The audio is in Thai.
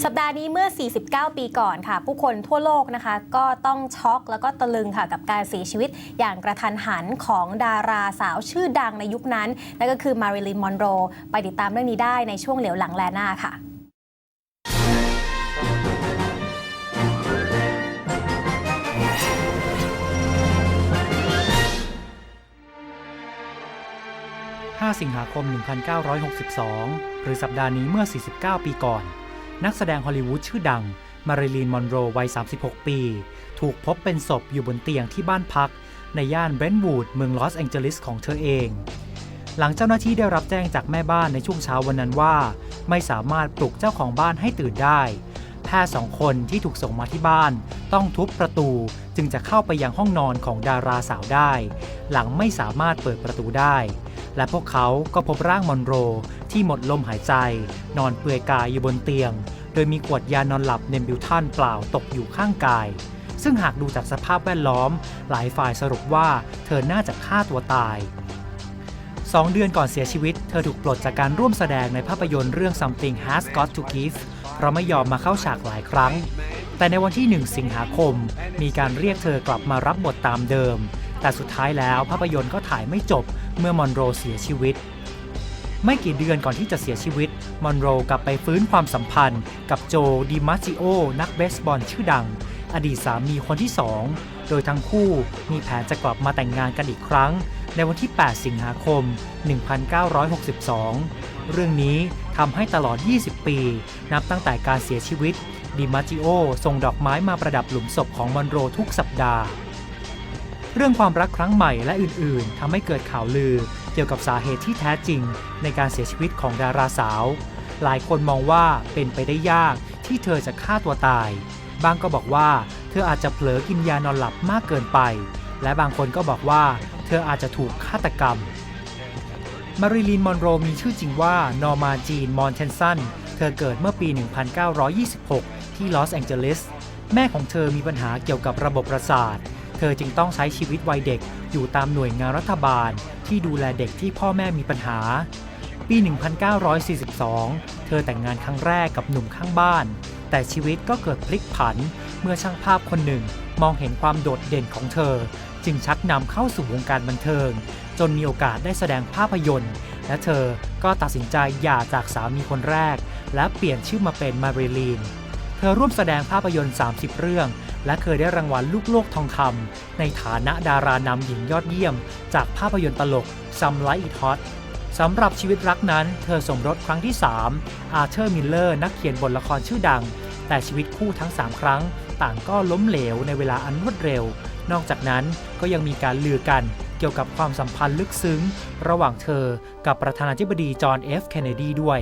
สัปดาห์นี้เมื่อ 49 ปีก่อนค่ะ ผู้คนทั่วโลกนะคะ ก็ต้องช็อกแล้วก็ตะลึงค่ะกับการเสียชีวิตอย่างกระทันหันของดาราสาวชื่อดังในยุคนั้น นั่นก็คือมาริลีนมอนโร ไปติดตามเรื่องนี้ได้ในช่วงเหลียวหลังแลนาค่ะ5สิงหาคม 1962 หรือสัปดาห์นี้เมื่อ 49 ปีก่อน นักแสดงฮอลลีวูดชื่อดัง มาริลีน มอนโรวัย 36 ปี ถูกพบเป็นศพอยู่บนเตียงที่บ้านพัก ในย่านเบรนท์วูดเมืองลอสแองเจลิสของเธอเอง หลังเจ้าหน้าที่ได้รับแจ้งจากแม่บ้านในช่วงเช้าวันนั้นว่า ไม่สามารถปลุกเจ้าของบ้านให้ตื่นได้ แพทย์สองคนที่ถูกส่งมาที่บ้าน ต้องทุบประตูจึงจะเข้าไปยังห้องนอนของดาราสาวได้ หลังไม่สามารถเปิดประตูได้ และพวกเขาก็พบร่างมอนโรที่หมดลมหายใจ นอนเปลือยกายอยู่บนเตียง โดยมีขวดยานอนหลับเนมบิวทันเปล่าตกอยู่ข้างกาย ซึ่งหากดูจากสภาพแวดล้อม หลายฝ่ายสรุปว่าเธอน่าจะฆ่าตัวตายสองเดือนก่อนเสียชีวิต เธอถูกปลดจากการร่วมแสดงในภาพยนตร์เรื่อง Something Has Got to Give เพราะไม่ยอมมาเข้าฉากหลายครั้ง แต่ในวันที่ 1 สิงหาคม มีการเรียกเธอกลับมารับบทตามเดิม แต่สุดท้ายแล้วภาพยนตร์ก็ถ่ายไม่จบเมื่อมอนโรเสียชีวิต ไม่กี่เดือนก่อนที่จะเสียชีวิต มอนโรกลับไปฟื้นความสัมพันธ์ กับโจดิมาจิโอ นักเบสบอลชื่อดัง อดีตสามีคนที่สองโดยทั้งคู่มีแผนจะกลับมาแต่งงานกันอีกครั้ง ในวันที่ 8 สิงหาคม 1962 เรื่องนี้ทำให้ตลอด 20 ปี นับตั้งแต่การเสียชีวิตดิมาจิโอส่งดอกไม้มาประดับหลุมศพของมอนโรทุกสัปดาห์ เรื่องความรักครั้งใหม่และอื่นๆทำให้เกิดข่าวลือ เกี่ยวกับสาเหตุที่แท้จริง ในการเสียชีวิตของดาราสาว หลายคนมองว่าเป็นไปได้ยากที่เธอจะฆ่าตัวตาย บางก็บอกว่าเธออาจจะเผลอกินยานอนหลับมากเกินไป และบางคนก็บอกว่า เธออาจจะถูกฆาตกรรม มาริลีน มอนโรมีชื่อจริงว่านอร์มาจีน มอนเทนสัน เธอเกิดเมื่อปี 1926 ที่ลอสแองเจลิส แม่ของเธอมีปัญหาเกี่ยวกับระบบประสาท ธอจึงต้องใช้ชีวิตวัยเด็กอยู่ตามหน่วยงานรัฐบาลที่ดูแลเด็กที่พ่อแม่มีปัญหา ปี 1942 เธอแต่งงานครั้งแรกกับหนุ่มข้างบ้าน แต่ชีวิตก็เกิดพลิกผันเมื่อช่างภาพคนหนึ่งมองเห็นความโดดเด่นของเธอ จึงชักนำเข้าสู่วงการบันเทิง จนมีโอกาสได้แสดงภาพยนตร์ และเธอก็ตัดสินใจหย่าจากสามีคนแรก และเปลี่ยนชื่อมาเป็นมาริลีน เธอร่วมแสดงภาพยนตร์ 30 เรื่อง และเคยได้รางวัลลูกโลกทองคำในฐานะดารานำหญิงยอดเยี่ยม จากภาพยนตร์ตลก Some Like It Hot สำหรับชีวิตรักนั้น เธอสมรสครั้งที่ 3 อาร์เธอร์มิลเลอร์ นักเขียนบทละครชื่อดัง แต่ชีวิตคู่ทั้ง 3 ครั้ง ต่างก็ล้มเหลวในเวลาอันรวดเร็ว นอกจากนั้นก็ยังมีการลือกันเกี่ยวกับความสัมพันธ์ลึกซึ้ง ระหว่างเธอกับประธานาธิบดีจอห์นเอฟเคนเนดีด้วย